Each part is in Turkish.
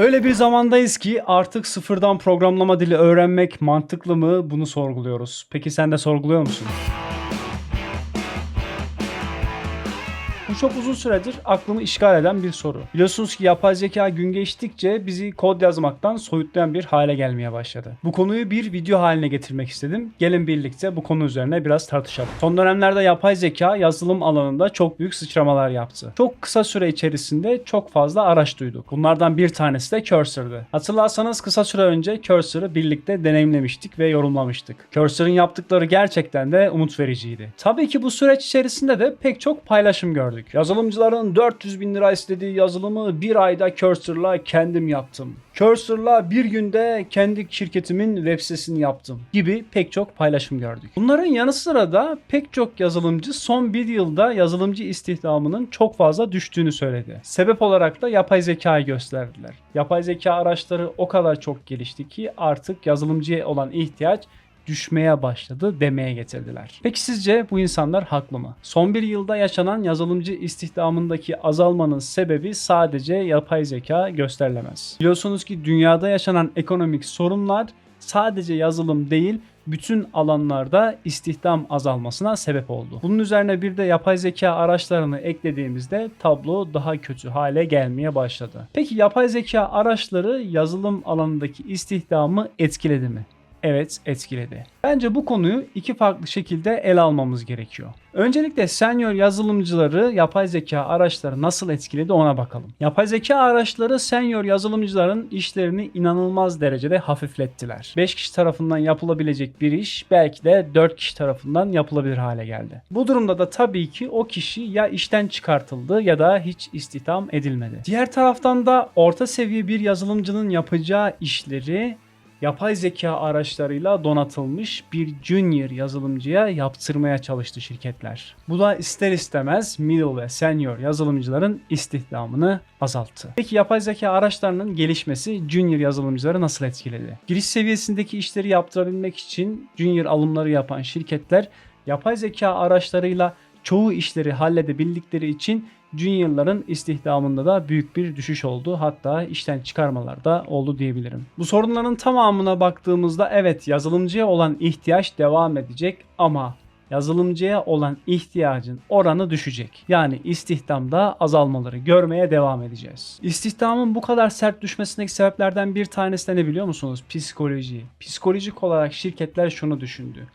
Öyle bir zamandayız ki artık sıfırdan programlama dili öğrenmek mantıklı mı bunu sorguluyoruz. Peki sen de sorguluyor musun? Çok uzun süredir aklımı işgal eden bir soru. Biliyorsunuz ki yapay zeka gün geçtikçe bizi kod yazmaktan soyutlayan bir hale gelmeye başladı. Bu konuyu bir video haline getirmek istedim. Gelin birlikte bu konu üzerine biraz tartışalım. Son dönemlerde yapay zeka yazılım alanında çok büyük sıçramalar yaptı. Çok kısa süre içerisinde çok fazla araç duyduk. Bunlardan bir tanesi de Cursor'dı. Hatırlarsanız kısa süre önce Cursor'ı birlikte deneyimlemiştik ve yorumlamıştık. Cursor'ın yaptıkları gerçekten de umut vericiydi. Tabii ki bu süreç içerisinde de pek çok paylaşım gördük. Yazılımcıların 400 bin lira istediği yazılımı bir ayda Cursor'la kendim yaptım. Cursor'la bir günde kendi şirketimin web sitesini yaptım gibi pek çok paylaşım gördük. Bunların yanı sıra da pek çok yazılımcı son bir yılda yazılımcı istihdamının çok fazla düştüğünü söyledi. Sebep olarak da yapay zekayı gösterdiler. Yapay zeka araçları o kadar çok gelişti ki artık yazılımcıya olan ihtiyaç düşmeye başladı demeye getirdiler. Peki sizce bu insanlar haklı mı? Son bir yılda yaşanan yazılımcı istihdamındaki azalmanın sebebi sadece yapay zeka gösterilemez. Biliyorsunuz ki dünyada yaşanan ekonomik sorunlar sadece yazılım değil bütün alanlarda istihdam azalmasına sebep oldu. Bunun üzerine bir de yapay zeka araçlarını eklediğimizde tablo daha kötü hale gelmeye başladı. Peki yapay zeka araçları yazılım alanındaki istihdamı etkiledi mi? Evet etkiledi. Bence bu konuyu iki farklı şekilde ele almamız gerekiyor. Öncelikle senior yazılımcıları yapay zeka araçları nasıl etkiledi ona bakalım. Yapay zeka araçları senior yazılımcıların işlerini inanılmaz derecede hafiflettiler. 5 kişi tarafından yapılabilecek bir iş belki de 4 kişi tarafından yapılabilir hale geldi. Bu durumda da tabii ki o kişi ya işten çıkartıldı ya da hiç istihdam edilmedi. Diğer taraftan da orta seviye bir yazılımcının yapacağı işleri yapay zeka araçlarıyla donatılmış bir junior yazılımcıya yaptırmaya çalıştı şirketler. Bu da ister istemez middle ve senior yazılımcıların istihdamını azalttı. Peki yapay zeka araçlarının gelişmesi junior yazılımcıları nasıl etkiledi? Giriş seviyesindeki işleri yaptırabilmek için junior alımları yapan şirketler yapay zeka araçlarıyla çoğu işleri halledebildikleri için Junior'ların istihdamında da büyük bir düşüş oldu. Hatta işten çıkarmalar da oldu diyebilirim. Bu sorunların tamamına baktığımızda evet yazılımcıya olan ihtiyaç devam edecek ama yazılımcıya olan ihtiyacın oranı düşecek. Yani istihdamda azalmaları görmeye devam edeceğiz. İstihdamın bu kadar sert düşmesindeki sebeplerden bir tanesi de ne biliyor musunuz? Psikoloji. Psikolojik olarak şirketler şunu düşündü.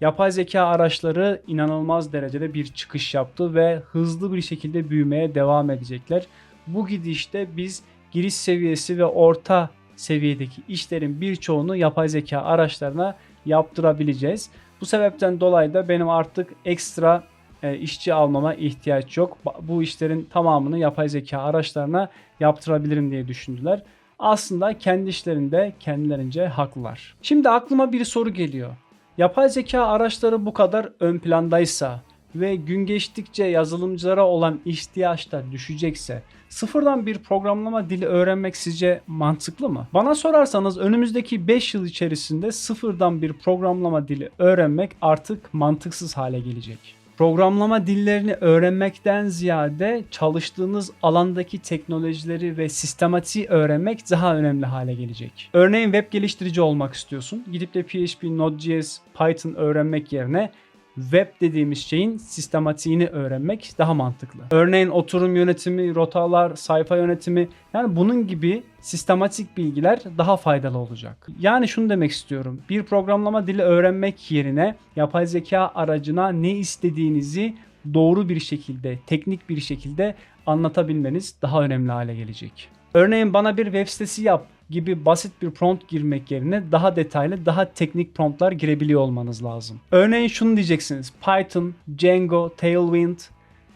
Yapay zeka araçları inanılmaz derecede bir çıkış yaptı ve hızlı bir şekilde büyümeye devam edecekler. Bu gidişte biz giriş seviyesi ve orta seviyedeki işlerin birçoğunu yapay zeka araçlarına yaptırabileceğiz. Bu sebepten dolayı da benim artık ekstra e, işçi almama ihtiyaç yok. Bu işlerin tamamını yapay zeka araçlarına yaptırabilirim diye düşündüler. Aslında kendi işlerinde kendilerince haklılar. Şimdi aklıma bir soru geliyor. Yapay zeka araçları bu kadar ön plandaysa ve gün geçtikçe yazılımcılara olan ihtiyaç da düşecekse sıfırdan bir programlama dili öğrenmek sizce mantıklı mı? Bana sorarsanız önümüzdeki 5 yıl içerisinde sıfırdan bir programlama dili öğrenmek artık mantıksız hale gelecek. Programlama dillerini öğrenmekten ziyade çalıştığınız alandaki teknolojileri ve sistematiği öğrenmek daha önemli hale gelecek. Örneğin web geliştirici olmak istiyorsun. Gidip de PHP, Node.js, Python öğrenmek yerine web dediğimiz şeyin sistematiğini öğrenmek daha mantıklı. Örneğin oturum yönetimi, rotalar, sayfa yönetimi yani bunun gibi sistematik bilgiler daha faydalı olacak. Yani şunu demek istiyorum. Bir programlama dili öğrenmek yerine yapay zeka aracına ne istediğinizi doğru bir şekilde, teknik bir şekilde anlatabilmeniz daha önemli hale gelecek. Örneğin bana bir web sitesi yap gibi basit bir prompt girmek yerine daha detaylı, daha teknik promptlar girebiliyor olmanız lazım. Örneğin şunu diyeceksiniz. Python, Django, Tailwind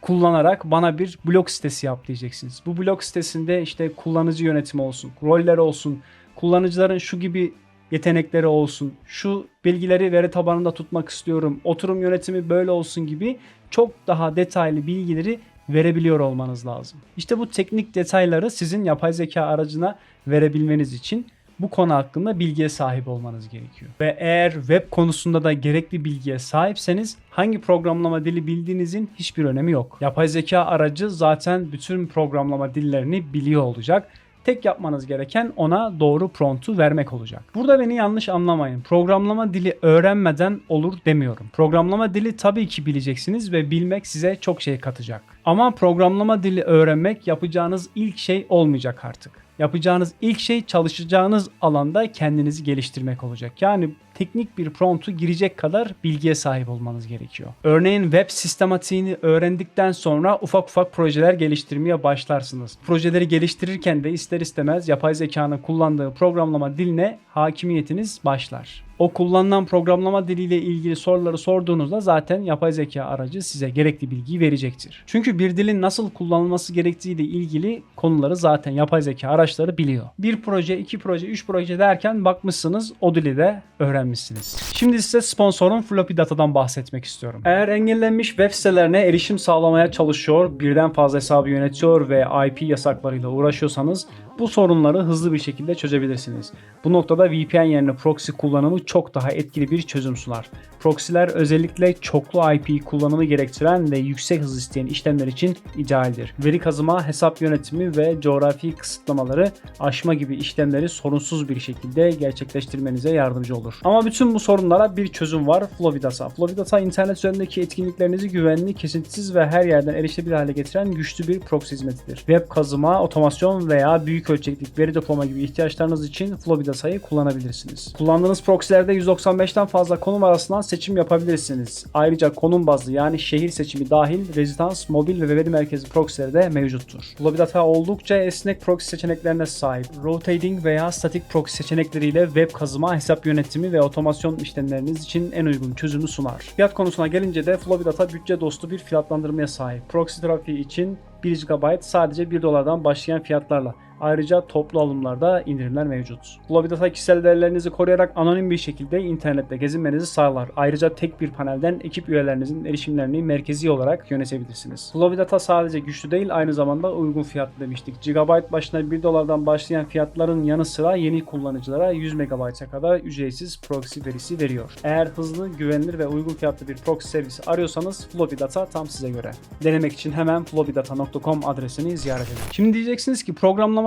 kullanarak bana bir blog sitesi yap diyeceksiniz. Bu blog sitesinde işte kullanıcı yönetimi olsun, roller olsun, kullanıcıların şu gibi yetenekleri olsun, şu bilgileri veri tabanında tutmak istiyorum, oturum yönetimi böyle olsun gibi çok daha detaylı bilgileri verebiliyor olmanız lazım. İşte bu teknik detayları sizin yapay zeka aracına verebilmeniz için bu konu hakkında bilgiye sahip olmanız gerekiyor. Ve eğer web konusunda da gerekli bilgiye sahipseniz hangi programlama dili bildiğinizin hiçbir önemi yok. Yapay zeka aracı zaten bütün programlama dillerini biliyor olacak. Tek yapmanız gereken ona doğru promptu vermek olacak. Burada beni yanlış anlamayın. Programlama dili öğrenmeden olur demiyorum. Programlama dili tabii ki bileceksiniz ve bilmek size çok şey katacak. Ama programlama dili öğrenmek yapacağınız ilk şey olmayacak artık. Yapacağınız ilk şey çalışacağınız alanda kendinizi geliştirmek olacak. Yani teknik bir promptu girecek kadar bilgiye sahip olmanız gerekiyor. Örneğin web sistematiğini öğrendikten sonra ufak ufak projeler geliştirmeye başlarsınız. Projeleri geliştirirken de ister istemez yapay zekanın kullandığı programlama diline hakimiyetiniz başlar. O kullanılan programlama diliyle ilgili soruları sorduğunuzda zaten yapay zeka aracı size gerekli bilgiyi verecektir. Çünkü bir dilin nasıl kullanılması gerektiğiyle ilgili konuları zaten yapay zeka araçları biliyor. Bir proje, iki proje, üç proje derken bakmışsınız o dili de öğrenmişsiniz. Şimdi size sponsorun Floppy Data'dan bahsetmek istiyorum. Eğer engellenmiş web sitelerine erişim sağlamaya çalışıyor, birden fazla hesabı yönetiyor ve IP yasaklarıyla uğraşıyorsanız bu sorunları hızlı bir şekilde çözebilirsiniz. Bu noktada VPN yerine proxy kullanımı çok daha etkili bir çözüm sunar. Proxy'ler özellikle çoklu IP kullanımı gerektiren ve yüksek hız isteyen işlemler için idealdir. Veri kazıma, hesap yönetimi ve coğrafi kısıtlamaları aşma gibi işlemleri sorunsuz bir şekilde gerçekleştirmenize yardımcı olur. Ama bütün bu sorunlara bir çözüm var. Flovidata. Flovidata internet üzerindeki etkinliklerinizi güvenli, kesintisiz ve her yerden erişilebilir hale getiren güçlü bir proxy hizmetidir. Web kazıma, otomasyon veya büyük ölçeklik veri depolama gibi ihtiyaçlarınız için Flovidata'yı kullanabilirsiniz. Kullandığınız proxylerde 195'ten fazla konum arasından seçim yapabilirsiniz. Ayrıca konum bazlı yani şehir seçimi dahil rezidans, mobil ve veri merkezi proxyleri de mevcuttur. Flovidata oldukça esnek proxy seçeneklerine sahip. Rotating veya static proxy seçenekleriyle web kazıma, hesap yönetimi ve otomasyon işlemleriniz için en uygun çözümü sunar. Fiyat konusuna gelince de Flovidata bütçe dostu bir fiyatlandırmaya sahip. Proxy trafiği için 1 GB sadece 1 dolardan başlayan fiyatlarla Ayrıca toplu alımlarda indirimler mevcut. Flovidata kişisel değerlerinizi koruyarak anonim bir şekilde internette gezinmenizi sağlar. Ayrıca tek bir panelden ekip üyelerinizin erişimlerini merkezi olarak yönetebilirsiniz. Flovidata sadece güçlü değil aynı zamanda uygun fiyatlı demiştik. Gigabyte başına 1 dolardan başlayan fiyatların yanı sıra yeni kullanıcılara 100 MB'a kadar ücretsiz proxy verisi veriyor. Eğer hızlı, güvenilir ve uygun fiyatlı bir proxy servisi arıyorsanız Flovidata tam size göre. Denemek için hemen flovidata.com adresini ziyaret edin. Şimdi diyeceksiniz ki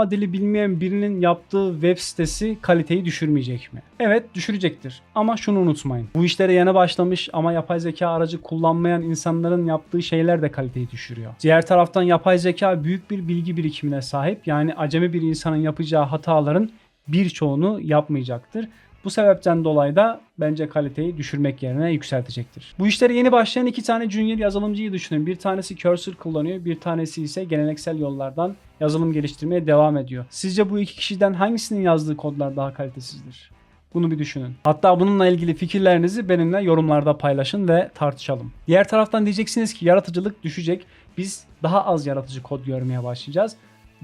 programlama dili bilmeyen birinin yaptığı web sitesi kaliteyi düşürmeyecek mi? Evet düşürecektir. Ama şunu unutmayın. Bu işlere yeni başlamış ama yapay zeka aracı kullanmayan insanların yaptığı şeyler de kaliteyi düşürüyor. Diğer taraftan yapay zeka büyük bir bilgi birikimine sahip. Yani acemi bir insanın yapacağı hataların birçoğunu yapmayacaktır. Bu sebepten dolayı da bence kaliteyi düşürmek yerine yükseltecektir. Bu işlere yeni başlayan iki tane junior yazılımcıyı düşünün. Bir tanesi Cursor kullanıyor, bir tanesi ise geleneksel yollardan yazılım geliştirmeye devam ediyor. Sizce bu iki kişiden hangisinin yazdığı kodlar daha kalitesizdir? Bunu bir düşünün. Hatta bununla ilgili fikirlerinizi benimle yorumlarda paylaşın ve tartışalım. Diğer taraftan diyeceksiniz ki yaratıcılık düşecek. Biz daha az yaratıcı kod görmeye başlayacağız.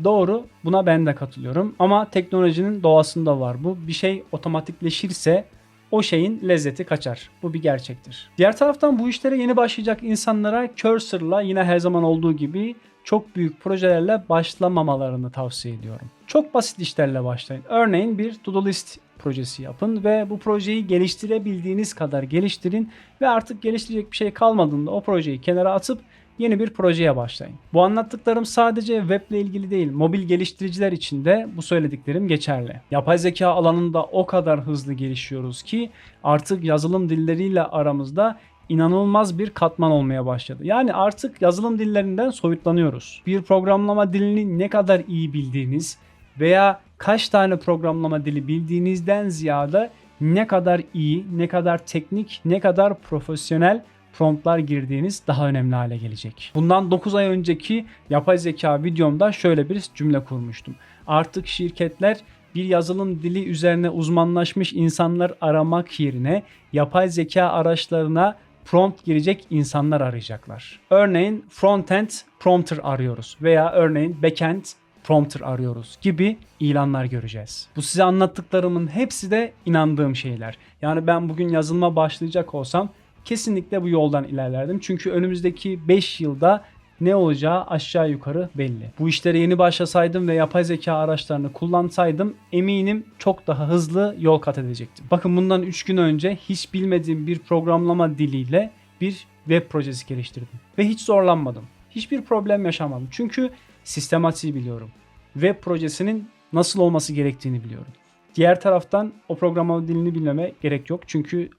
Doğru buna ben de katılıyorum ama teknolojinin doğasında var bu. Bir şey otomatikleşirse o şeyin lezzeti kaçar. Bu bir gerçektir. Diğer taraftan bu işlere yeni başlayacak insanlara Cursor'la yine her zaman olduğu gibi çok büyük projelerle başlamamalarını tavsiye ediyorum. Çok basit işlerle başlayın. Örneğin bir to-do list projesi yapın ve bu projeyi geliştirebildiğiniz kadar geliştirin ve artık geliştirecek bir şey kalmadığında o projeyi kenara atıp yeni bir projeye başlayın. Bu anlattıklarım sadece web ile ilgili değil, mobil geliştiriciler için de bu söylediklerim geçerli. Yapay zeka alanında o kadar hızlı gelişiyoruz ki artık yazılım dilleriyle aramızda inanılmaz bir katman olmaya başladı. Yani artık yazılım dillerinden soyutlanıyoruz. Bir programlama dilini ne kadar iyi bildiğiniz veya kaç tane programlama dili bildiğinizden ziyade ne kadar iyi, ne kadar teknik, ne kadar profesyonel promptlar girdiğiniz daha önemli hale gelecek. Bundan 9 ay önceki yapay zeka videomda şöyle bir cümle kurmuştum. Artık şirketler bir yazılım dili üzerine uzmanlaşmış insanlar aramak yerine yapay zeka araçlarına prompt girecek insanlar arayacaklar. Örneğin frontend prompter arıyoruz veya örneğin backend prompter arıyoruz gibi ilanlar göreceğiz. Bu size anlattıklarımın hepsi de inandığım şeyler. Yani ben bugün yazılıma başlayacak olsam kesinlikle bu yoldan ilerlerdim. Çünkü önümüzdeki 5 yılda ne olacağı aşağı yukarı belli. Bu işlere yeni başlasaydım ve yapay zeka araçlarını kullansaydım eminim çok daha hızlı yol kat edecektim. Bakın bundan 3 gün önce hiç bilmediğim bir programlama diliyle bir web projesi geliştirdim. Ve hiç zorlanmadım. Hiçbir problem yaşamadım. Çünkü sistematiği biliyorum. Web projesinin nasıl olması gerektiğini biliyorum. Diğer taraftan o programlama dilini bilmeme gerek yok. Çünkü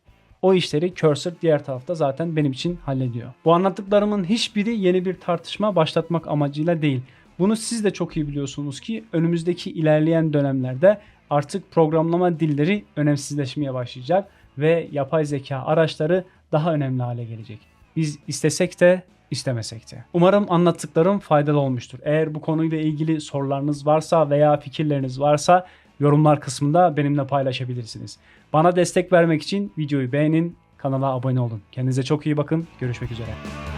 o işleri Cursor diğer tarafta zaten benim için hallediyor. Bu anlattıklarımın hiçbiri yeni bir tartışma başlatmak amacıyla değil. Bunu siz de çok iyi biliyorsunuz ki önümüzdeki ilerleyen dönemlerde artık programlama dilleri önemsizleşmeye başlayacak ve yapay zeka araçları daha önemli hale gelecek. Biz istesek de istemesek de. Umarım anlattıklarım faydalı olmuştur. Eğer bu konuyla ilgili sorularınız varsa veya fikirleriniz varsa yorumlar kısmında benimle paylaşabilirsiniz. Bana destek vermek için videoyu beğenin, kanala abone olun. Kendinize çok iyi bakın. Görüşmek üzere.